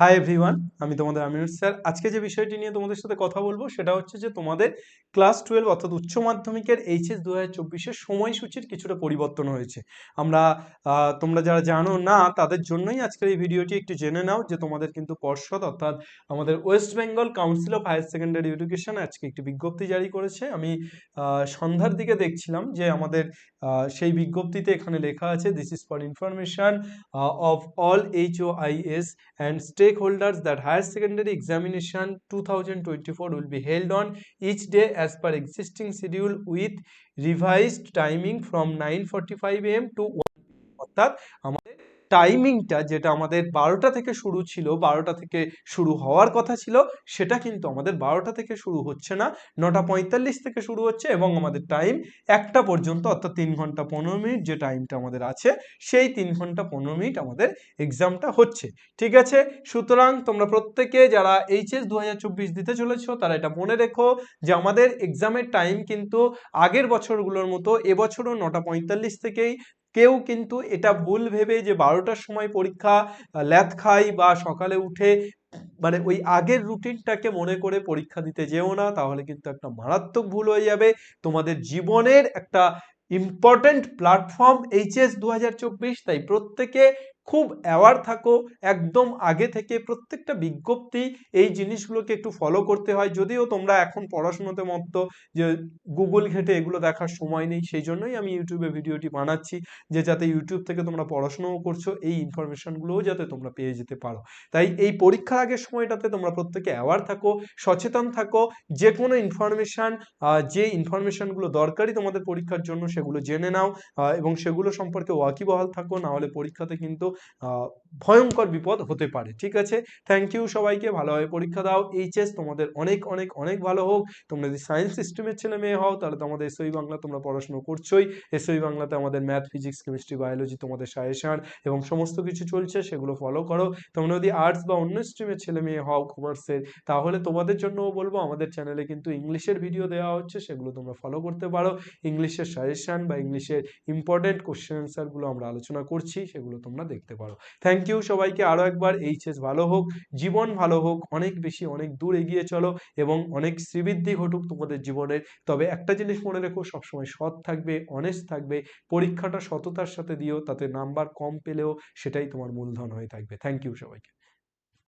Hi everyone আমি তোমাদের Aminur sir. আজকে যে বিষয়টি নিয়ে তোমাদের সাথে কথা বলব, সেটা হচ্ছে যে তোমাদের ক্লাস টুয়েলভ অর্থাৎ উচ্চ মাধ্যমিকের এইচএস দু হাজার চব্বিশের সময়সূচির কিছুটা পরিবর্তন হয়েছে। আমরা তোমরা যারা জানো না, তাদের জন্যই আজকের এই ভিডিওটি একটু জেনে নাও যে তোমাদের কিন্তু পর্ষদ অর্থাৎ আমাদের West Bengal Council of Higher Secondary Education আজকে একটি বিজ্ঞপ্তি জারি করেছে। আমি সন্ধ্যার দিকে দেখছিলাম যে আমাদের সেই বিজ্ঞপ্তিতে এখানে লেখা আছে this is for information of all H O I S and stakeholders that higher secondary examination 2024 will be held on each day as per existing schedule with revised timing from 9:45 am to 1 অর্থাৎ আমাদের টাইমিংটা যেটা আমাদের বারোটা থেকে শুরু ছিল, বারোটা থেকে শুরু হওয়ার কথা ছিল, সেটা কিন্তু আমাদের বারোটা থেকে শুরু হচ্ছে না, নটা পঁয়তাল্লিশ থেকে শুরু হচ্ছে এবং আমাদের টাইম একটা পর্যন্ত, অর্থাৎ তিন ঘণ্টা পনেরো মিনিট যে টাইমটা আমাদের আছে, সেই তিন ঘণ্টা পনেরো মিনিট আমাদের এক্সামটা হচ্ছে। ঠিক আছে? সুতরাং তোমরা প্রত্যেকে যারা এইচএস দু হাজার চব্বিশ দিতে চলেছো, তারা এটা মনে রেখো যে আমাদের এক্সামের টাইম কিন্তু আগের বছরগুলোর মতো, এবছরও নটা পঁয়তাল্লিশ থেকেই কেউ কিন্তু এটা ভুল ভেবে যে বারোটার সময় পরীক্ষা ল্যাথ খাই বা সকালে উঠে মানে ওই আগের রুটিনটাকে মনে করে পরীক্ষা দিতে যেও না, তাহলে কিন্তু একটা মারাত্মক ভুল হয়ে যাবে। তোমাদের জীবনের একটা ইম্পর্টেন্ট প্ল্যাটফর্ম এইচএস দু হাজার চব্বিশ, তাই প্রত্যেকে খুব অ্যাওয়ার থাকো, একদম আগে থেকে প্রত্যেকটা বিজ্ঞপ্তি এই জিনিসগুলোকে একটু ফলো করতে হয়। যদিও তোমরা এখন পড়াশোনাতে মত্ত যে গুগল ঘেটে এগুলো দেখার সময় নেই, সেই জন্যই আমি ইউটিউবে ভিডিওটি বানাচ্ছি, যে যাতে ইউটিউব থেকে তোমরা পড়াশোনাও করছ, এই ইনফরমেশনগুলোও যাতে তোমরা পেয়ে যেতে পারো। তাই এই পরীক্ষার আগের সময়টাতে তোমরা প্রত্যেকে অ্যাওয়ার থাকো, সচেতন থাকো যে কোনো ইনফরমেশান যে ইনফরমেশনগুলো দরকারি তোমাদের পরীক্ষার জন্য সেগুলো জেনে নাও এবং সেগুলো সম্পর্কে ওয়াকিবহাল থাকো, নাহলে পরীক্ষাতে কিন্তু ভয়ঙ্কর বিপদ হতে পারে, ঠিক আছে? থ্যাংক ইউ সবাইকে ভালোভাবে পরীক্ষা দাও এইচএস তোমাদের অনেক অনেক অনেক ভালো হোক। তোমরা যদি সায়েন্স সিস্টেমের ছেলে মেয়ে হও, তাহলে তো আমাদের এসওই বাংলা তোমরা পড়াশোনা করছোই। এসওই বাংলাতে আমাদের ম্যাথ ফিজিক্স কেমিস্ট্রি বায়োলজি তোমাদের সাজেশন এবং সমস্ত কিছু চলছে, সেগুলো ফলো করো। তোমরা যদি আর্টস বা অন্য স্ট্রিমের ছেলে মেয়ে হও কমার্সের তাহলে তোমাদের জন্যও বলব, আমাদের চ্যানেলে কিন্তু ইংলিশের ভিডিও দেওয়া হচ্ছে, সেগুলো তোমরা ফলো করতে পারো। ইংলিশের সাজেশন বা ইংলিশের ইম্পর্টেন্ট কোশ্চেন অ্যান্সারগুলো আমরা আলোচনা করছি, সেগুলো তোমরা দেখতে পারো। থ্যাংক ইউ সবাইকে আরও একবার এইচএস ভালো হোক, জীবন ভালো হোক, অনেক বেশি, অনেক দূর এগিয়ে চলো এবং অনেক শ্রীবৃদ্ধি ঘটুক তোমাদের জীবনের তবে একটা জিনিস মনে রেখো, সবসময় সৎ থাকবে অনেস্ট থাকবে, পরীক্ষাটা সততার সাথে দিও, তাতে নাম্বার কম পেলেও সেটাই তোমার মূলধন হয়ে থাকবে। থ্যাংক ইউ সবাইকে।